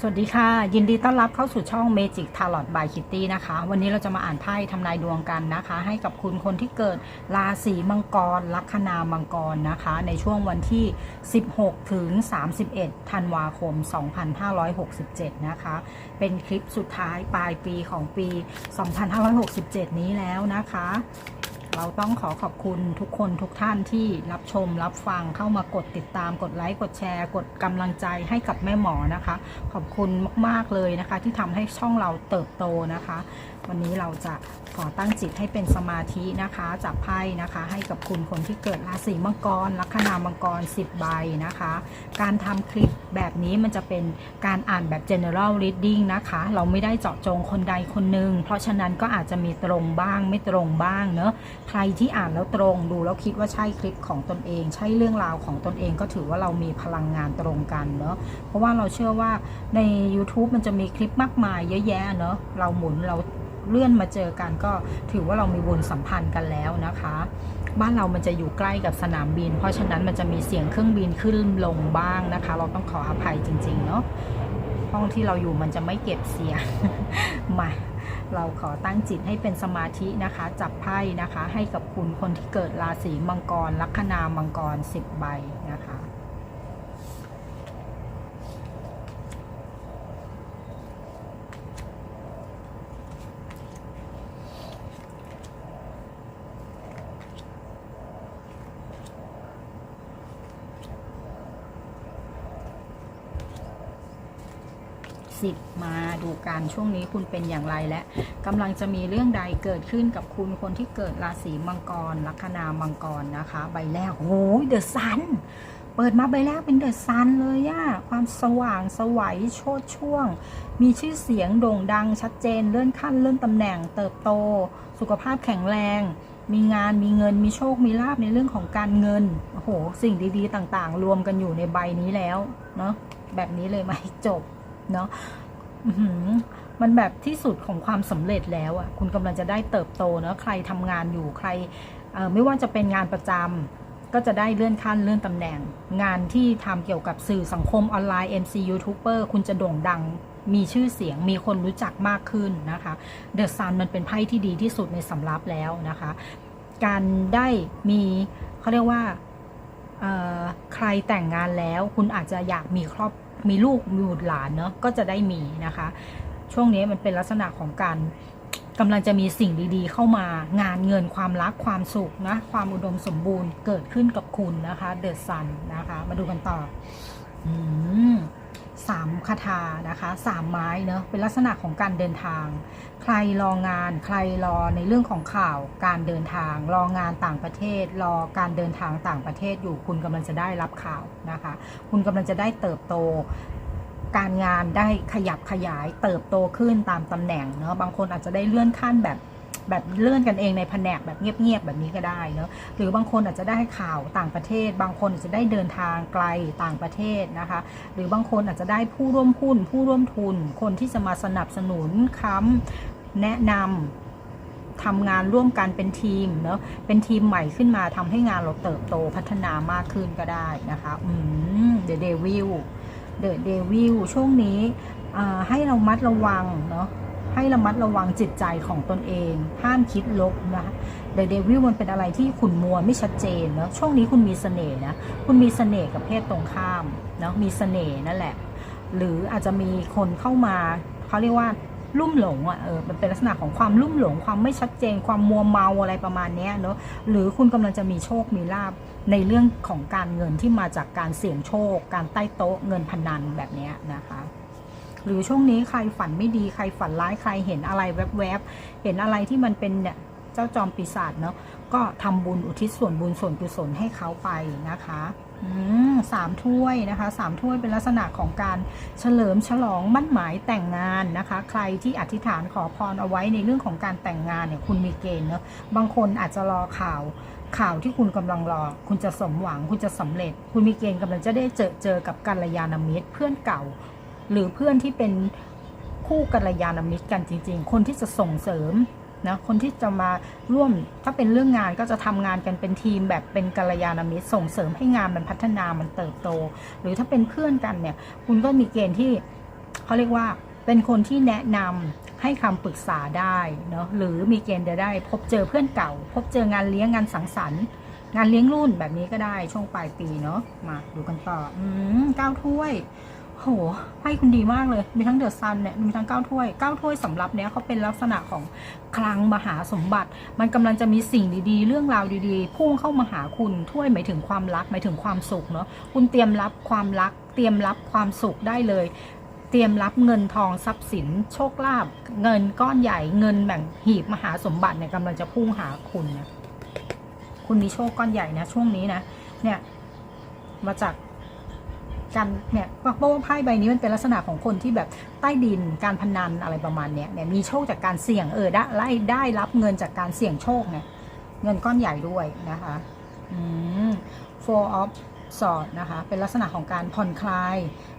สวัสดีค่ะ ยินดีต้อนรับเข้าสู่ช่อง Magic Tarot by Kitty นะคะ วันนี้เราจะมาอ่านไพ่ทำนายดวงกันนะคะ ให้กับคุณคนที่เกิดราศีมังกร ลัคนามังกรนะคะ ในช่วงวันที่ 16 ถึง 31 ธันวาคม 2567 นะคะ เป็นคลิปสุดท้ายปลายปีของปี 2567 นี้แล้วนะคะ เราต้องขอขอบคุณทุกคนทุกท่านที่รับชมรับฟังเข้ามากดติดตามกดไลค์กดแชร์ กดกำลังใจให้กับแม่หมอนะคะ ขอบคุณมาก ๆ เลยนะคะ ที่ทำให้ช่องเราเติบโตนะคะ วันนี้เราจะขอตั้งจิตให้เป็นสมาธินะคะจับไพ่นะคะ ให้กับคุณคนที่เกิดราศีมังกรลัคนามังกร 10 ใบนะคะ การทำคลิปแบบนี้มันจะเป็นการอ่านแบบ general reading นะคะ เราไม่ได้เจาะจงคนใดคนหนึ่งเพราะฉะนั้นก็อาจจะมีตรงบ้างไม่ตรงบ้างเนอะใครที่อ่านแล้วตรงดูแล้วคิดว่าใช่คลิปของตนเอง ใช่เรื่องราวของตนเองก็ถือว่าเรามีพลังงานตรงกันเนอะเพราะว่าเราเชื่อว่าใน YouTube มันจะมีคลิปมากมายเยอะแยะเนอะเราหมุนเราเลื่อนมาเจอกันก็ถือว่าเรามีบุญสัมพันธ์กันแล้วนะคะ บ้านเรามันจะอยู่ใกล้กับสนามบิน เพราะฉะนั้นมันจะมีเสียงเครื่องบินขึ้นลงบ้างนะคะ เราต้องขออภัยจริงๆเนาะห้องที่เราอยู่มันจะไม่เก็บเสียงมา เราขอตั้งจิตให้เป็นสมาธินะคะ จับไพ่นะคะ ให้กับคุณคนที่เกิดราศีมังกรลัคนามังกร 10 ใบนะคะ สิบมาดูกันช่วงนี้คุณเป็นอย่างไรและกำลังจะมีเรื่องใดเกิดขึ้นกับคุณคนที่เกิดราศีมังกร ลัคนามังกรนะคะ ใบแรกโอ้ยเดอะซันเปิดมาใบแรกเป็นเดอะซันเลยอะความสว่างสวัยโชดช่วง มีชื่อเสียงโด่งดังชัดเจนเลื่อนขั้นเลื่อนตำแหน่งเติบโต สุขภาพแข็งแรง มีงานมีเงินมีโชคมีลาบในเรื่องของการเงินโอ้โหสิ่งดีๆ ต่างๆ รวมกันอยู่ในใบนี้แล้วเนาะแบบนี้เลยไหมจบ เนาะมันแบบที่สุดของความสำเร็จแล้วอะคุณกำลังจะได้เติบโตเนอะใครทำงานอยู่ใครไม่ว่าจะเป็นงานประจำก็จะได้เลื่อนขั้นเลื่อนตำแหน่ง งานที่ทำเกี่ยวกับสื่อสังคมออนไลน์ MC YouTuber คุณจะโด่งดังมีชื่อเสียงมีคนรู้จักมากขึ้นนะคะเดอะซันมันเป็นไพ่ที่ดีที่สุดในสำรับแล้วนะคะ การได้มีเขาเรียกว่าใครแต่งงานแล้ว คุณอาจจะอยากมีครอบ มีลูกมีบุตรหลานเนาะก็จะได้มีนะคะ ช่วงนี้มันเป็นลักษณะของการกำลังจะมีสิ่งดีๆ เข้ามางานเงินความรักความสุขนะความอุดมสมบูรณ์เกิดขึ้นกับคุณนะคะ เดอะซันนะคะ มาดูกันต่อ อืม สามคาถานะคะสามไม้เนอะเป็นลักษณะของการเดินทาง ใครรองาน ใครรอในเรื่องของข่าวการเดินทาง รองานต่างประเทศ รอการเดินทางต่างประเทศอยู่ คุณกำลังจะได้รับข่าวนะคะ คุณกำลังจะได้เติบโตการงานได้ขยับขยายเติบโตขึ้นตามตำแหน่งเนาะบางคนอาจจะได้เลื่อนขั้นแบบ แบบเลื่อนกันเองในแผนกแบบเงียบๆแบบนี้ก็ได้เนาะหรือบางคนอาจจะได้ข่าวต่างประเทศ บางคนอาจจะได้เดินทางไกลต่างประเทศนะคะ หรือบางคนอาจจะได้ผู้ร่วมหุ้น ผู้ร่วมทุน คนที่จะมาสนับสนุนค้ำแนะนำทำงานร่วมกันเป็นทีมเนาะเป็นทีมใหม่ขึ้นมาทำให้งานเราเติบโตพัฒนามากขึ้นก็ได้นะคะอืมเดอะเดวิลเดอะเดวิลช่วงนี้ให้เรามัดระวังเนาะ ให้ระมัดระวังจิตใจของตนเอง ห้ามคิดลบนะคะเดเดวิลมันเป็นอะไรที่ขุ่นมัวไม่ชัดเจนเนาะช่วงนี้คุณมีเสน่ห์นะคุณมีเสน่ห์กับเพศตรงข้ามเนาะมีเสน่ห์นั่นแหละ หรืออาจจะมีคนเข้ามาเขาเรียกว่าลุ่มหลงอะเออมันเป็นลักษณะของความลุ่มหลง ความไม่ชัดเจน ความมัวเมาอะไรประมาณนี้เนาะหรือคุณกำลังจะมีโชคมีลาบในเรื่องของการเงินที่มาจากการเสี่ยงโชค การใต้โต๊ะเงินพนันแบบนี้นะคะ หรือช่วงนี้ใครฝันไม่ดีใครฝันร้ายใครเห็นอะไรแวบๆเห็นอะไรที่มันเป็นเนี่ยเจ้าจอมปีศาจเนาะก็ทำบุญอุทิศส่วนบุญส่วนกุศลให้เขาไปนะคะอืมสามถ้วยนะคะสามถ้วยเป็นลักษณะของการเฉลิมฉลองมั่นหมายแต่งงานนะคะ ใครที่อธิษฐานขอพรเอาไว้ในเรื่องของการแต่งงานเนี่ยคุณมีเกณฑ์เนาะบางคนอาจจะรอข่าวข่าวที่คุณกำลังรอ คุณจะสมหวังคุณจะสำเร็จ คุณมีเกณฑ์กำลังจะได้เจอเจอกับกัลยาณมิตรเพื่อนเก่า หรือเพื่อนที่เป็นคู่กัลยาณมิตรกันจริง ๆ คนที่จะส่งเสริมนะคนที่จะมาร่วมถ้าเป็นเรื่องงานก็จะทำงานกันเป็นทีมแบบเป็นกัลยาณมิตรส่งเสริมให้งานมันพัฒนามันเติบโต หรือถ้าเป็นเพื่อนกันเนี่ย คุณก็มีเกณฑ์ที่เขาเรียกว่าเป็นคนที่แนะนำให้คำปรึกษาได้เนาะหรือมีเกณฑ์จะได้ พบเจอเพื่อนเก่า พบเจองานเลี้ยงงานสังสรรค์ งานเลี้ยงรุ่นแบบนี้ก็ได้ช่วงปลายปีเนาะมาดูกันต่ออืมเก้าถ้วย โหไพ่คุณดีมากเลย มีทั้งเดือะซันเนี่ย มีทั้งเก้าถ้วยเก้าถ้วยสำหรับเนี้ยเขาเป็นลักษณะของคลังมหาสมบัติ มันกำลังจะมีสิ่งดีๆ เรื่องราวดีๆ พุ่งเข้ามาหาคุณ ถ้วยหมายถึงความรัก หมายถึงความสุขเนาะ คุณเตรียมรับความรัก เตรียมรับความสุขได้เลย เตรียมรับเงินทองทรัพย์สิน โชคลาภ เงินก้อนใหญ่ เงินแบ่งหีบมหาสมบัติเนี่ยกำลังจะพุ่งหาคุณนะ คุณมีโชคก้อนใหญ่นะช่วงนี้นะ เนี่ย มาจาก การเนี่ยเพราะว่าไพ่ใบนี้มันเป็นลักษณะของคนที่แบบใต้ดินการพนันอะไรประมาณเนี้ยเนี่ยมีโชคจากการเสี่ยงเออได้ไล่ได้รับเงินจากการเสี่ยงโชคไงเงินก้อนใหญ่ด้วยนะคะอืม four of swords นะคะเป็นลักษณะของการผ่อนคลาย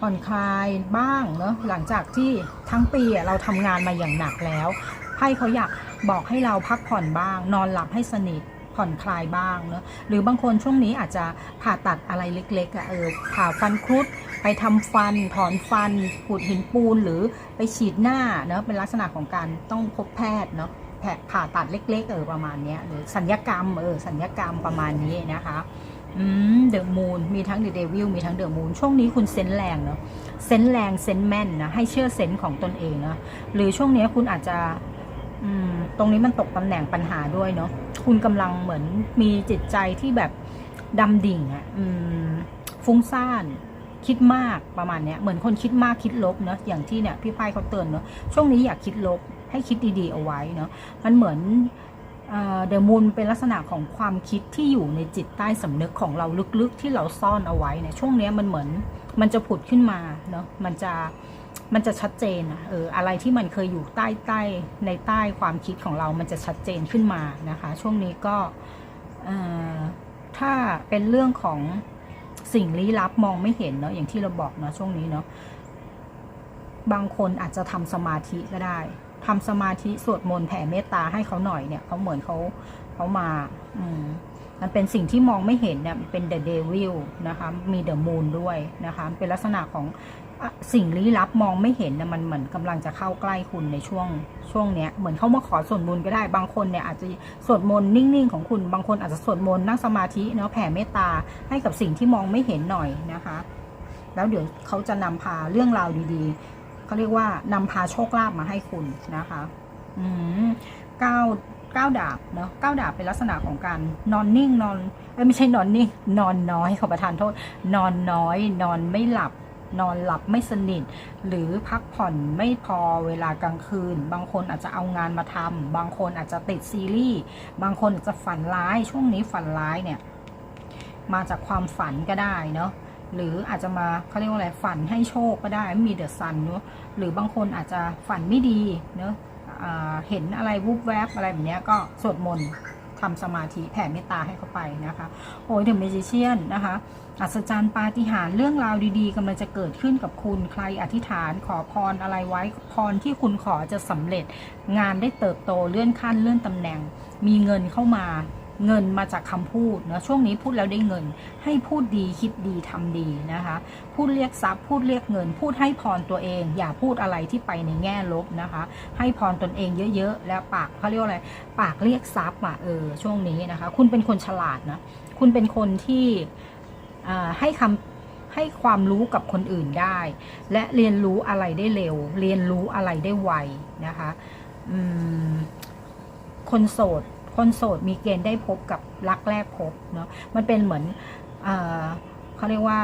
ผ่อนคลายบ้างเนาะหลังจากที่ทั้งปีเราทำงานมาอย่างหนักแล้วไพ่เขาอยากบอกให้เราพักผ่อนบ้าง นอนหลับให้สนิท ผ่อนคลายบ้างเนอะหรือบางคนช่วงนี้อาจจะผ่าตัดอะไรเล็กๆอะเออผ่าฟันครุดไปทำฟันถอนฟันขูดหินปูนหรือไปฉีดหน้าเนอะเป็นลักษณะของการต้องพบแพทย์เนาะแผลผ่าตัดเล็ก ๆ เออประมาณนี้หรือสัญญกรรมเออสัญญกรรมประมาณนี้นะคะอืมเดอะมูนมีทั้งเดอะเดวิลมีทั้งเดอะมูนช่วงนี้คุณเซนแรงเนาะเซนแรงเซนแม่นนะให้เชื่อเซนของตนเองนะหรือช่วงนี้คุณอาจจะ ตรงนี้มันตกตำแหน่งปัญหาด้วยเนาะคุณกำลังเหมือนมีจิตใจที่แบบดำดิ่งอะ่ะฟุ้งซ่านคิดมากประมาณเนี้ยเหมือนคนคิดมากคิดลบเนาะอย่างที่เนี่ยพี่ไพ่เขาเตือนเนาะช่วงนี้อยากคิดลบให้คิดดีๆเอาไว้เนาะมันเหมือนเดอะมูนเป็นลักษณะของความคิดที่อยู่ในจิตใต้สำนึกของเราลึกๆที่เราซ่อนเอาไว้เนี่ยช่วงนี้มันเหมือนมันจะผุดขึ้นมาเนาะมันจะ มันจะชัดเจนอะเอออะไรที่มันเคยอยู่ใต้ใต้ในใต้ความคิดของเรามันจะชัดเจนขึ้นมานะคะ ช่วงนี้ก็เอ่อถ้าเป็นเรื่องของสิ่งลี้ลับมองไม่เห็นเนาะอย่างที่เราบอกเนาะช่วงนี้เนาะบางคนอาจจะทำสมาธิก็ได้ทำสมาธิสวดมนต์แผ่เมตตาให้เขาหน่อยเนี่ยเขาเหมือนเขาเขามาอืมมันเป็นสิ่งที่มองไม่เห็นเนี่ยเป็น the devil นะคะมี the moon ด้วยนะคะเป็นลักษณะของ สิ่งลี้ลับมองไม่เห็นเนี่ยมันเหมือนกำลังจะเข้าใกล้คุณในช่วงช่วงเนี้ยเหมือนเขามาขอสวดมนต์ก็ได้บางคนเนี่ยอาจจะสวดมนต์นิ่งๆของคุณบางคนอาจจะสวดมนต์นั่งสมาธิเนาะแผ่เมตตาให้กับสิ่งที่มองไม่เห็นหน่อยนะคะ แล้วเดี๋ยวเขาจะนำพาเรื่องราวดีๆเขาเรียกว่านำพาโชคลาภมาให้คุณนะคะอืมเก้าเก้าดาบเนาะเก้าดาบเป็นลักษณะของการนอนนิ่งนอนไม่ใช่นอนนิ่ง นอนน้อยขอประทานโทษ นอนน้อย นอนไม่หลับ นอนหลับไม่สนิท หรือพักผ่อนไม่พอเวลากลางคืน บางคนอาจจะเอางานมาทำบางคนอาจจะติดซีรีส์บางคนอาจจะฝันร้ายช่วงนี้ฝันร้ายเนี่ยมาจากความฝันก็ได้เนาะหรืออาจจะมาเขาเรียกว่าอะไรฝันให้โชคก็ได้มีเดอะซันเนาะหรือบางคนอาจจะฝันไม่ดีเนาะเห็นอะไรวูบแวบอะไรแบบนี้ก็สวดมนต์ ทำสมาธิแผ่เมตตาให้เขาไปนะคะ โอ้ยเดอะเมจิเชียนนะคะ อัศจรรย์ปาฏิหาริย์เรื่องราวดีๆกำลังจะเกิดขึ้นกับคุณใครอธิษฐานขอพรอะไรไว้พรที่คุณขอจะสำเร็จ งานได้เติบโตเลื่อนขั้นเลื่อนตำแหน่ง มีเงินเข้ามา เงินมาจากคำพูดนะช่วงนี้พูดแล้วได้เงิน ให้พูดดีคิดดีทำดีนะคะ พูดเรียกทรัพย์พูดเรียกเงิน พูดให้พรตัวเอง อย่าพูดอะไรที่ไปในแง่ลบนะคะ ให้พรตนเองเยอะๆ แล้วปากเขาเรียกว่าอะไรปากเรียกทรัพย์อะเออช่วงนี้นะคะ คุณเป็นคนฉลาดนะคุณเป็นคนที่ให้คำให้ความรู้กับคนอื่นได้ และเรียนรู้อะไรได้เร็ว เรียนรู้อะไรได้ไวนะคะคนโสด คนโสดมีเกณฑ์ได้พบกับรักแรกพบเนาะมันเป็นเหมือนเอเขาเรียกว่า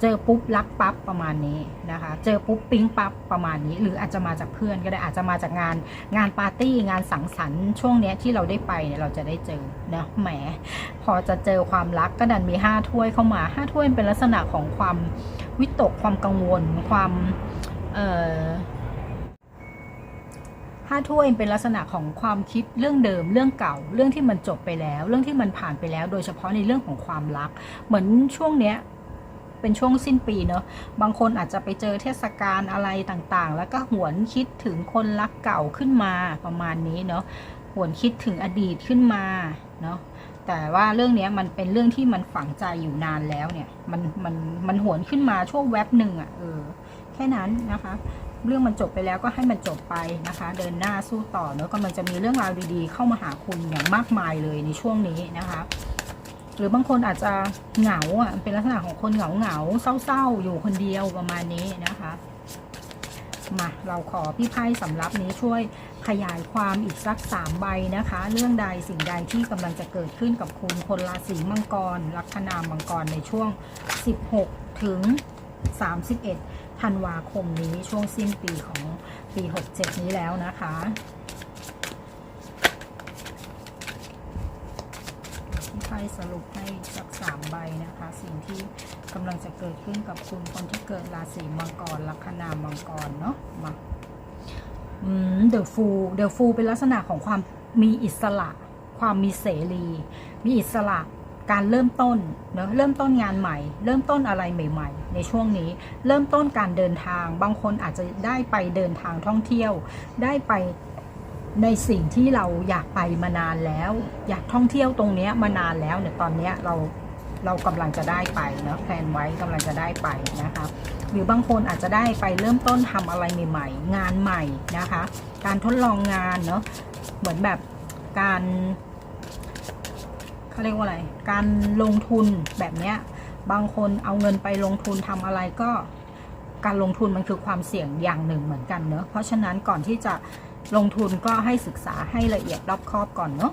เจอปุ๊บรักปั๊บประมาณนี้นะคะ เจอปุ๊บปิ๊งปั๊บประมาณนี้ หรืออาจจะมาจากเพื่อนก็ได้อาจจะมาจากงานงานปาร์ตี้งานสังสรรค์ช่วงเนี้ยที่เราได้ไปเนี่ยเราจะได้เจอนะแหม พอจะเจอความรักก็ดันมีห้าถ้วยเข้ามาห้าถ้วยเป็นลักษณะของความวิตกความกังวลความเอ่อ ห้าถ้วยเป็นลักษณะของความคิดเรื่องเดิมเรื่องเก่า เรื่องที่มันจบไปแล้ว เรื่องที่มันผ่านไปแล้ว โดยเฉพาะในเรื่องของความรัก เหมือนช่วงเนี้ยเป็นช่วงสิ้นปีเนอะบางคนอาจจะไปเจอเทศกาลอะไรต่างๆ แล้วก็หวนคิดถึงคนรักเก่าขึ้นมาประมาณนี้เนาะหวนคิดถึงอดีตขึ้นมาเนาะแต่ว่าเรื่องนี้มันเป็นเรื่องที่มันฝังใจอยู่นานแล้วเนี่ย มันมันมันหวนขึ้นมาช่วงแวบหนึ่งอะ่ะเออแค่นั้นนะคะ เรื่องมันจบไปแล้วก็ให้มันจบไปนะคะ เดินหน้าสู้ต่อเนอะกำลังจะมีเรื่องราวดีๆ เข้ามาหาคุณอย่างมากมายเลยในช่วงนี้นะคะ หรือบางคนอาจจะเหงาอะเป็นลักษณะของคนเหงาเหงาเศร้าๆ อยู่คนเดียวประมาณนี้นะคะมาเราขอพี่ไพ่สำรับนี้ช่วยขยายความอีกสักสามใบนะคะ เรื่องใดสิ่งใดที่กำลังจะเกิดขึ้นกับคุณคนราศีมังกร ลัคนามังกรในช่วง 16 ถึง 31 ธันวาคมนี้ช่วงสิ้นปีของปี 67 นี้แล้วนะคะพี่ไพ่สรุปให้สักสามใบนะคะ สิ่งที่กำลังจะเกิดขึ้นกับคุณคนที่เกิดราศีมังกรลัคนามังกรเนาะมาเดอะฟูเดอะฟูเป็นลักษณะของความมีอิสระ ความมีเสรี มีอิสระ การเริ่มต้นเนะเริ่มต้นงานใหม่ เริ่มต้นอะไรใหม่ ๆ ในช่วงนี้ เริ่มต้นการเดินทาง บางคนอาจจะได้ไปเดินทางท่องเที่ยว ได้ไปในสิ่งที่เราอยากไปมานานแล้ว อยากท่องเที่ยวตรงนี้มานานแล้วเนี่ยตอนนี้เราเรากำลังจะได้ไปเนาะแพลนไว้กำลังจะได้ไปนะคะหรือบางคนอาจจะได้ไปเริ่มต้นทำอะไรใหม่ ๆ งานใหม่นะคะ การทดลองงานเนาะเหมือนแบบการ เขาเรียกว่าอะไร การลงทุนแบบเนี้ย บางคนเอาเงินไปลงทุนทำอะไรก็ การลงทุนมันคือความเสี่ยงอย่างหนึ่งเหมือนกันเนอะเพราะฉะนั้นก่อนที่จะลงทุนก็ให้ศึกษาให้ละเอียดรอบคอบก่อนเนอะ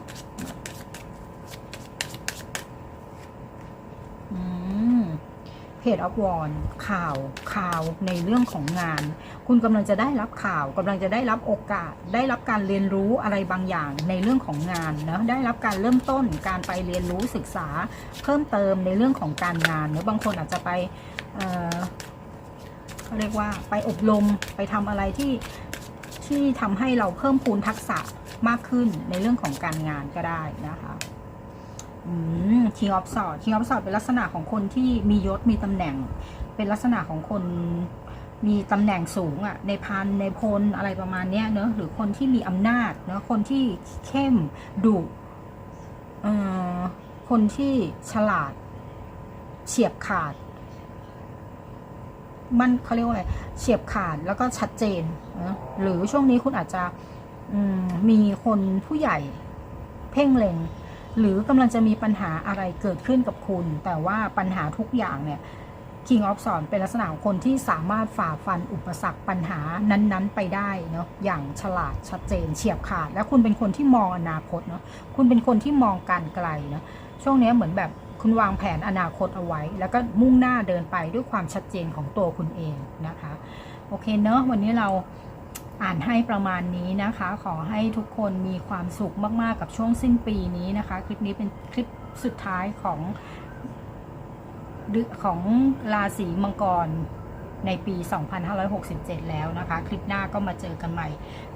เพจออฟวอนข่าวข่าวในเรื่องของงาน คุณกำลังจะได้รับข่าวกำลังจะได้รับโอกาส ได้รับการเรียนรู้อะไรบางอย่างในเรื่องของงานนะได้รับการเริ่มต้นการไปเรียนรู้ศึกษา เพิ่มเติมในเรื่องของการงานเนอบางคนอาจจะไปเอ่อเขาเรียกว่าไปอบรมไปทำอะไรที่ที่ทำให้เราเพิ่มพูนทักษะมากขึ้นในเรื่องของการงานก็ได้นะคะอืม King of Swords King of Swords เป็นลักษณะของคนที่มียศมีตำแหน่ง เป็นลักษณะของคน มีตำแหน่งสูงอะ่ะในพันในพลอะไรประมาณเนี้ยเนอะหรือคนที่มีอำนาจเนอะคนที่เข้มดุเอ่อคนที่ฉลาดเฉียบขาด มันเขาเรียกว่าอะไรเฉียบขาดแล้วก็ชัดเจนนะหรือช่วงนี้คุณอาจจะมมีคนผู้ใหญ่เพ่งเล็ง หรือกำลังจะมีปัญหาอะไรเกิดขึ้นกับคุณ แต่ว่าปัญหาทุกอย่างเนี่ย King of s w o r d เป็นลักษณะของคนที่สามารถฝ่าฟันอุปสรรคปัญหานั้นๆ ไปได้เนาะอย่างฉลาดชัดเจนเฉียบขาด และคุณเป็นคนที่มองอนาคตเนาะคุณเป็นคนที่มองการไกลเนาะช่วงนี้เหมือนแบบคุณวางแผนอนาคตเอาไว้ แล้วก็มุ่งหน้าเดินไปด้วยความชัดเจนของตัวคุณเองนะคะ โอเคเนอะวันนี้เราอ่านให้ประมาณนี้นะคะ ขอให้ทุกคนมีความสุขมาก ๆ กับช่วงสิ้นปีนี้นะคะ คลิปนี้เป็นคลิปสุดท้ายของ ดือนของราศีมังกรในปี 2567 แล้วนะคะ คลิปหน้าก็มาเจอกันใหม่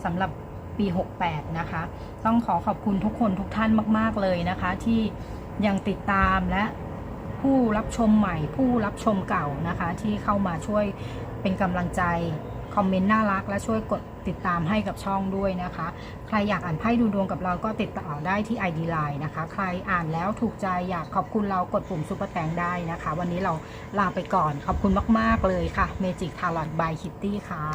สำหรับปี 68 นะคะ ต้องขอขอบคุณทุกคนทุกท่านมาก ๆ เลยนะคะ ที่ยังติดตามและผู้รับชมใหม่ ผู้รับชมเก่านะคะ ที่เข้ามาช่วยเป็นกำลังใจ คอมเมนต์น่ารักและช่วยกด ติดตามให้กับช่องด้วยนะคะ ใครอยากอ่านไพ่ดูดวงกับเราก็ติดต่อได้ที่ ID Line นะคะ ใครอ่านแล้วถูกใจอยากขอบคุณเรากดปุ่มซุปเปอร์แตงได้นะคะ วันนี้เราลาไปก่อนขอบคุณมาก ๆ เลยค่ะ Magic Tarot by Kitty ค่ะ